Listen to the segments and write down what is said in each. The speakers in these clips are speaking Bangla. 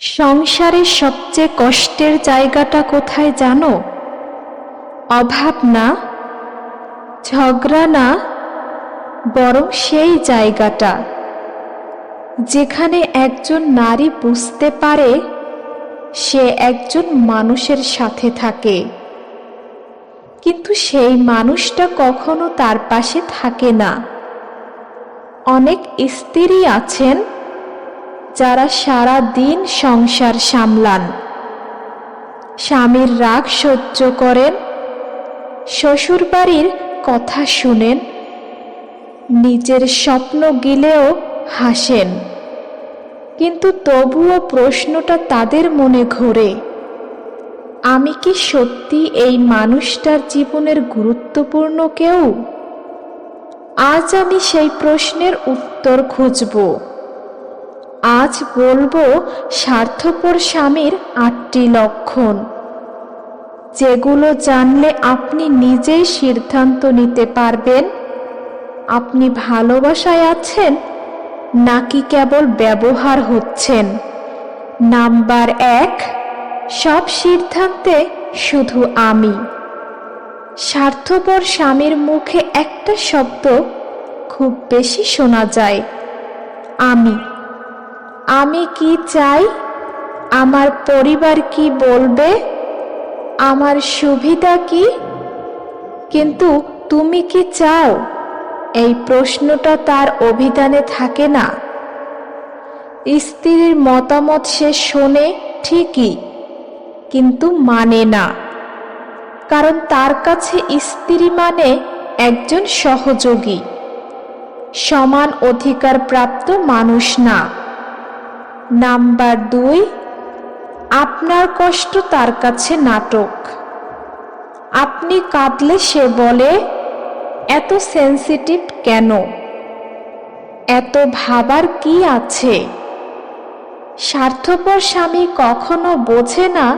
সংসারের সবচেয়ে কষ্টের জায়গাটা কোথায় জানো? অভাব না, ঝগড়া না, বরং সেই জায়গাটা। যেখানে একজন নারী বুঝতে পারে, সে একজন মানুষের সাথে থাকে। কিন্তু সেই মানুষটা কখনো তার পাশে থাকে না। অনেক স্ত্রী আছেন যারা সারা দিন সংসার সামলান। স্বামীর রাগ সহ্য করেন। শ্বশুরবাড়ির কথা শুনেন। নিজের স্বপ্ন গিলেও হাসেন। কিন্তু তবুও প্রশ্নটা তাদের মনে ঘোরে। আমি কি সত্যি এই মানুষটার জীবনের গুরুত্বপূর্ণ কেউ? আজ আমি সেই প্রশ্নের উত্তর খুঁজবো। আজ বলব স্বার্থপর স্বামীর আটটি লক্ষণ। যেগুলো জানলে আপনি নিজেই সিদ্ধান্ত নিতে পারবেন। আপনি ভালোবাসায় আছেন নাকি কেবল ব্যবহার হচ্ছেন? নাম্বার এক, সব সিদ্ধান্তে শুধু আমি। স্বার্থপর স্বামীর মুখে একটা শব্দ খুব বেশি শোনা যায়। আমি। আমি কি চাই? আমার পরিবার কি বলবে? আমার সুবিধা কি? কিন্তু তুমি কি চাও? এই প্রশ্নটা তার অভিধানে থাকে না। স্ত্রীর মতামত সে শোনে ঠিকই, কিন্তু মানে না। কারণ তার কাছে স্ত্রী মানে একজন সহযোগী। সমান অধিকার প্রাপ্ত মানুষ না। নাম্বার দুই, আপনার কষ্ট তার কাছে নাটক। আপনি কাঁদলে সে বলে, এত সেন্সিটিভ কেন? এত ভাবার কি আছে? স্বার্থপর স্বামী কখনো বোঝে না,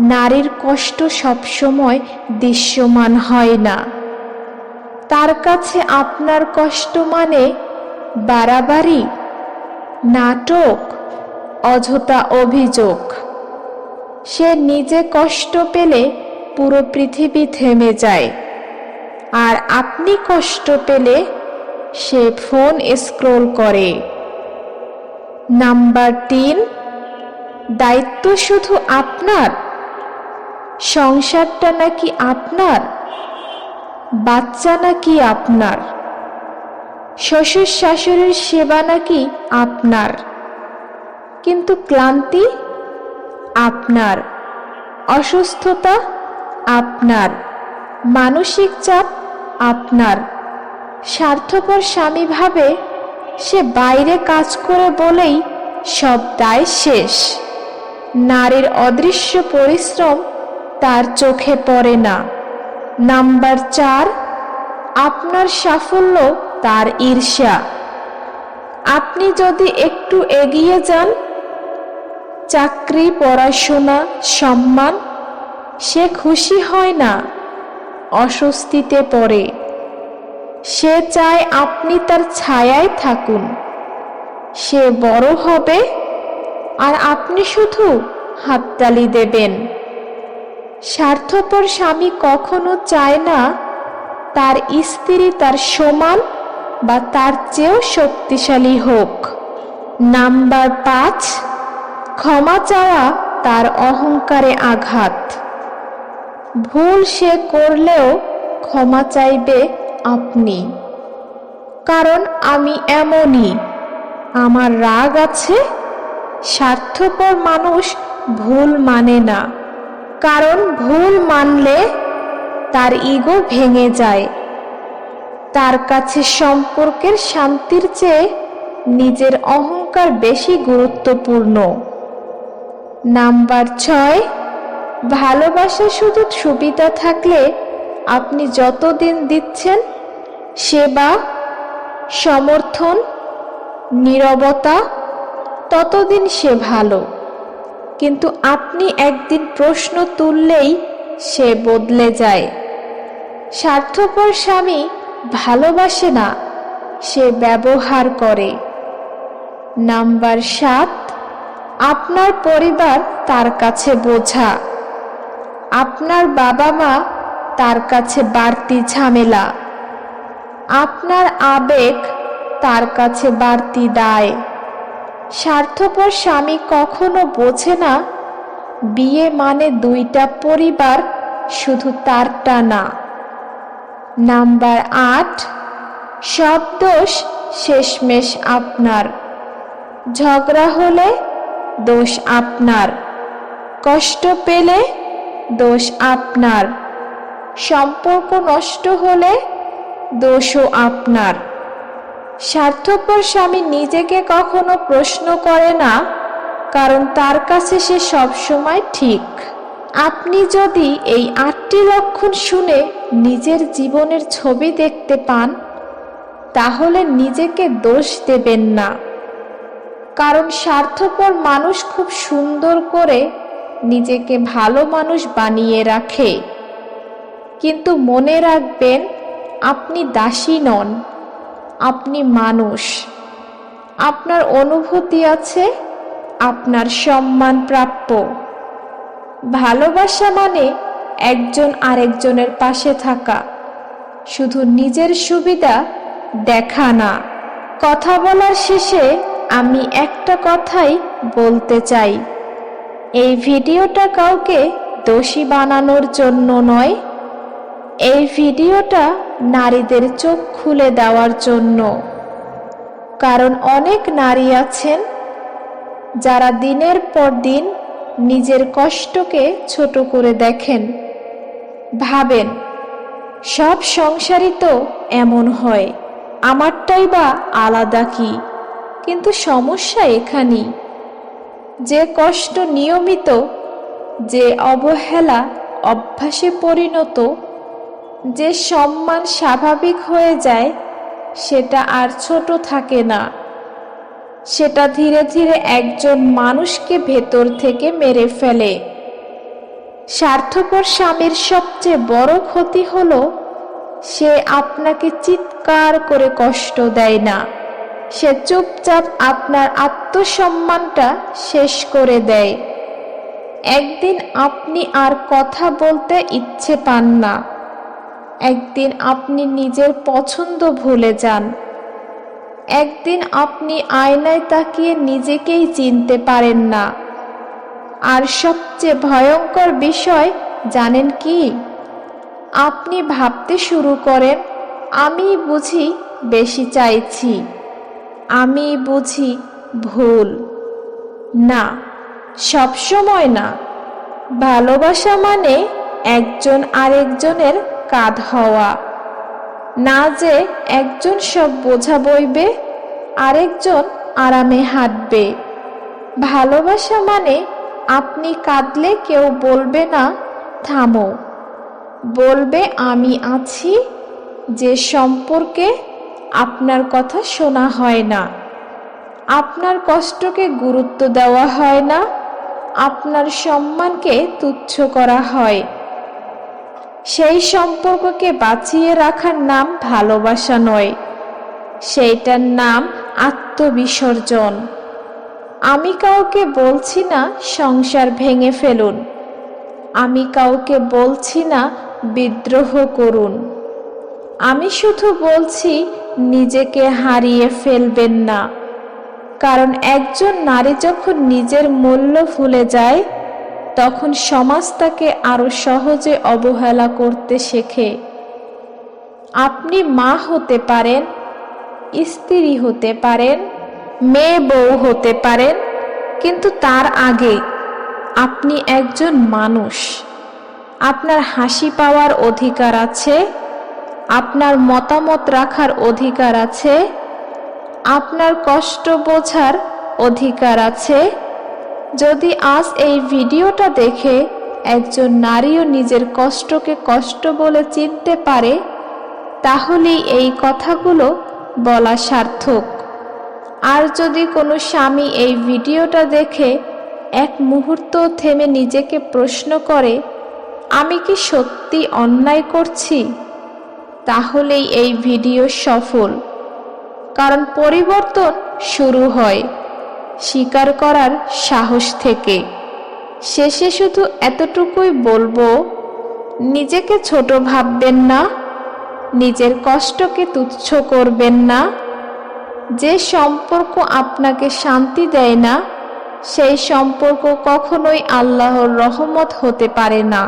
নারীর কষ্ট সবসময় দৃশ্যমান হয় না। তার কাছে আপনার কষ্ট মানে বাড়াবাড়ি, নাটক অযথা অভিযোগ। সে নিজে কষ্ট পেলে পুরো পৃথিবী থেমে যায়। আর আপনি কষ্ট পেলে সে ফোন স্ক্রোল করে। নাম্বার তিন, দায়িত্ব শুধু আপনার? সংসারটা নাকি আপনার? বাচ্চা নাকি আপনার? শ্বশুর শাশুড়ির সেবা নাকি আপনার? কিন্তু ক্লান্তি আপনার, অসুস্থতা আপনার, মানসিক চাপ আপনার। স্বার্থপর স্বামী ভাবে সে বাইরে কাজ করে বলেই সব দায় শেষ। নারীর অদৃশ্য পরিশ্রম তার চোখে পড়ে না। নাম্বার চার, আপনার সাফল্য তার ঈর্ষা। আপনি যদি একটু এগিয়ে যান চাকরি, পড়াশোনা, সম্মান, সে খুশি হয় না, অস্বস্তিতে পড়ে। সে চায় আপনি তার ছায়ায় থাকুন। সে বড় হবে আর আপনি শুধু হাততালি দেবেন। স্বার্থপর স্বামী কখনো চায় না তার স্ত্রী তার সমান বা তার চেয়েও শক্তিশালী হোক। নাম্বার পাঁচ ক্ষমা চাওয়া তার অহংকারে আঘাত। ভুল সে করলেও ক্ষমা চাইবে আপনি। কারণ আমি এমনই। আমার রাগ আছে, স্বার্থপর মানুষ ভুল মানে না। কারণ ভুল মানলে তার ইগো ভেঙে যায়। তার কাছে সম্পর্কের শান্তির চেয়ে নিজের অহংকার বেশি গুরুত্বপূর্ণ। নাম্বার ছয়, ভালোবাসা শুধু সুবিধা থাকলে আপনি যতদিন দিচ্ছেন সেবা, সমর্থন, নীরবতা, ততদিন সে ভালো। কিন্তু আপনি একদিন প্রশ্ন তুললেই সে বদলে যায়। স্বার্থপর স্বামী ভালোবাসে না, সে ব্যবহার করে। নাম্বার সাত আপনার পরিবার তার কাছে বোঝা। আপনার বাবা মা তার কাছে বাড়তি ঝামেলা। আপনার আবেগ তার কাছে বাড়তি দায়। স্বার্থপর স্বামী কখনো বোঝে না, বিয়ে মানে দুইটা পরিবার শুধু তারটা না। নাম্বার আট, সব দোষ শেষমেশ আপনার। ঝগড়া হলে দোষ আপনার। কষ্ট পেলে দোষ আপনার। সম্পর্ক নষ্ট হলে দোষও আপনার। স্বার্থপর স্বামী নিজেকে কখনো প্রশ্ন করে না, কারণ তার কাছে সে সবসময় ঠিক। আপনি যদি এই আটটি লক্ষণ শুনে নিজের জীবনের ছবি দেখতে পান, তাহলে নিজেকে দোষ দেবেন না। কারণ স্বার্থপর মানুষ খুব সুন্দর করে নিজেকে ভালো মানুষ বানিয়ে রাখে। কিন্তু মনে রাখবেন, আপনি দাসী নন, আপনি মানুষ। আপনার অনুভূতি আছে, আপনার সম্মান প্রাপ্য। ভালোবাসা মানে একজন আরেকজনের পাশে থাকা। শুধু নিজের সুবিধা দেখা না। কথা বলার শেষে আমি একটা কথাই বলতে চাই। এই ভিডিওটা কাউকে দোষী বানানোর জন্য নয়। এই ভিডিওটা নারীদের চোখ খুলে দেওয়ার জন্য। কারণ অনেক নারী আছেন যারা দিনের পর দিন নিজের কষ্টকে ছোট করে দেখেন। ভাবেন, সব সংসারই তো এমন হয়, আমারটাই বা আলাদা কি? কিন্তু সমস্যা এখানেই। যে কষ্ট নিয়মিত, যে অবহেলা অভ্যাসে পরিণত, যে সম্মান স্বাভাবিক হয়ে যায়, সেটা আর ছোট থাকে না। সেটা ধীরে ধীরে একজন মানুষকে ভেতর থেকে মেরে ফেলে। স্বার্থপর স্বামীর সবচেয়ে বড় ক্ষতি হলো, সে আপনাকে চিৎকার করে কষ্ট দেয় না। সে চুপচাপ আপনার আত্মসম্মানটা শেষ করে দেয়। একদিন আপনি আর কথা বলতে ইচ্ছে পান না। একদিন আপনি নিজের পছন্দ ভুলে যান। একদিন আপনি আয়নায় তাকিয়ে নিজেকেই চিনতে পারেন না। আর সবচেয়ে ভয়ঙ্কর বিষয়, জানেন কি? আপনি ভাবতে শুরু করেন, আমি বুঝি বেশি চাইছি। আমি বুঝি ভুল। না, সবসময় না। ভালোবাসা মানে একজন আরেকজনের কাঁধ হওয়া। না যে একজন সব বোঝা বইবে, আরেকজন আরামে হাঁটবে। ভালোবাসা মানে আপনি কাঁদলে কেউ বলবে না, থামো। বলবে, আমি আছি, যে সম্পর্কে আপনার কথা শোনা হয় না। আপনার কষ্টকে গুরুত্ব দেওয়া হয় না। আপনার সম্মানকে তুচ্ছ করা হয়। সেই সম্পর্ককে বাঁচিয়ে রাখার নাম ভালোবাসা নয়। সেইটার নাম আত্মবিসর্জন। আমি কাউকে বলছি না সংসার ভেঙে ফেলুন। আমি কাউকে বলছি না বিদ্রোহ করুন। আমি শুধু বলছি নিজেকে হারিয়ে ফেলবেন না। কারণ একজন নারী যখন নিজের মূল্য ভুলে যায়, তখন সমাজ তাকে আরও সহজে অবহেলা করতে শেখে। আপনি মা হতে পারেন, স্ত্রী হতে পারেন, মেয়ে বউ হতে পারেন, কিন্তু তার আগে আপনি একজন মানুষ। আপনার হাসি পাওয়ার অধিকার আছে আপনার মতামত রাখার অধিকার আছে? আপনার কষ্ট বোঝার অধিকার আছে? যদি আজ এই ভিডিওটা দেখে একজন নারীও নিজের কষ্টকে কষ্ট বলে চিনতে পারে, তাহলেই এই কথাগুলো বলা সার্থক। আর যদি কোনো স্বামী এই ভিডিওটা দেখে এক মুহূর্ত থেমে নিজেকে প্রশ্ন করে, আমি কি সত্যি অন্যায় করছি? তাহলেই এই ভিডিও সফল। কারণ পরিবর্তন শুরু হয় স্বীকার করার সাহস থেকে। শেষে শুধু এতটুকুই বলব, নিজেকে ছোট ভাববেন না, নিজের কষ্টকে তুচ্ছ করবেন না। যে সম্পর্ক আপনাকে শান্তি দেয় না, সেই সম্পর্ক কখনোই আল্লাহর রহমত হতে পারে না।